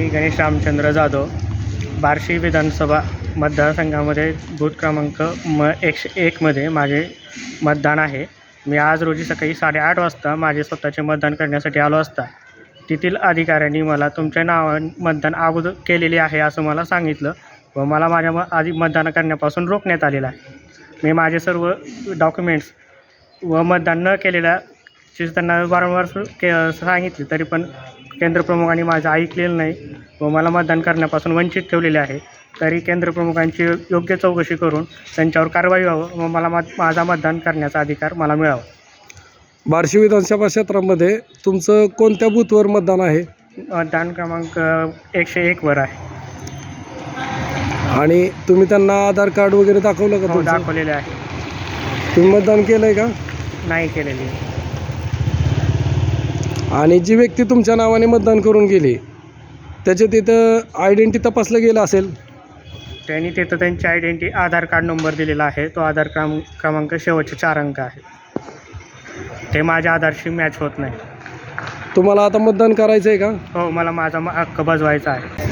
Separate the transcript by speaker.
Speaker 1: मी गणेश रामचंद्र जाधव बार्शी विधानसभा मतदारसंघामध्ये बूथ क्रमांक म एकशे एकमध्ये माझे मतदान आहे. मी आज रोजी सकाळी साडेआठ वाजता माझे स्वतःचे मतदान करण्यासाठी आलो असता. तेथील अधिकाऱ्यांनी मला तुमच्या नावा मतदान अगोदर केलेले आहे असं मला सांगितलं व मला माझ्या म आधी मतदान करण्यापासून रोखण्यात आलेलं आहे. मी माझे सर्व डॉक्युमेंट्स व मतदान न केलेल्या त्यांना वारंवार सु- के सांगितले तरी पण केंद्रप्रमुखांनी माझं ऐकलेलं नाही. व मला मतदान करण्यापासून वंचित ठेवलेले आहे. तरी केंद्रप्रमुखांची योग्य चौकशी करून त्यांच्यावर कारवाई व्हावं व मला मत माझा मतदान करण्याचा अधिकार मला मिळावा.
Speaker 2: बार्शी विधानसभा क्षेत्रामध्ये तुमचं कोणत्या बूथवर मतदान आहे?
Speaker 1: मतदान क्रमांक एकशे एकवर आहे.
Speaker 2: आणि तुम्ही त्यांना आधार कार्ड वगैरे दाखवलं का
Speaker 1: हो
Speaker 2: तुमचं?
Speaker 1: दाखवलेले आहे.
Speaker 2: तुम्ही मतदान केलं आहे का?
Speaker 1: नाही केलेली
Speaker 2: आणि जी व्यक्ती तुमच्या नावाने मतदान करून गेली त्याच्या तिथं आयडेंटिटी तपासलं गेलं असेल.
Speaker 1: त्यांनी तिथं त्यांची आयडेंटिटी आधार कार्ड नंबर दिलेला आहे. तो आधार क्रम क्रमांक शेवटचे चार अंक आहे. ते माझ्या आधारशी मॅच होत नाही.
Speaker 2: तुम्हाला आता मतदान करायचं आहे का?
Speaker 1: हो मला माझा म- हक्क बजवायचा आहे.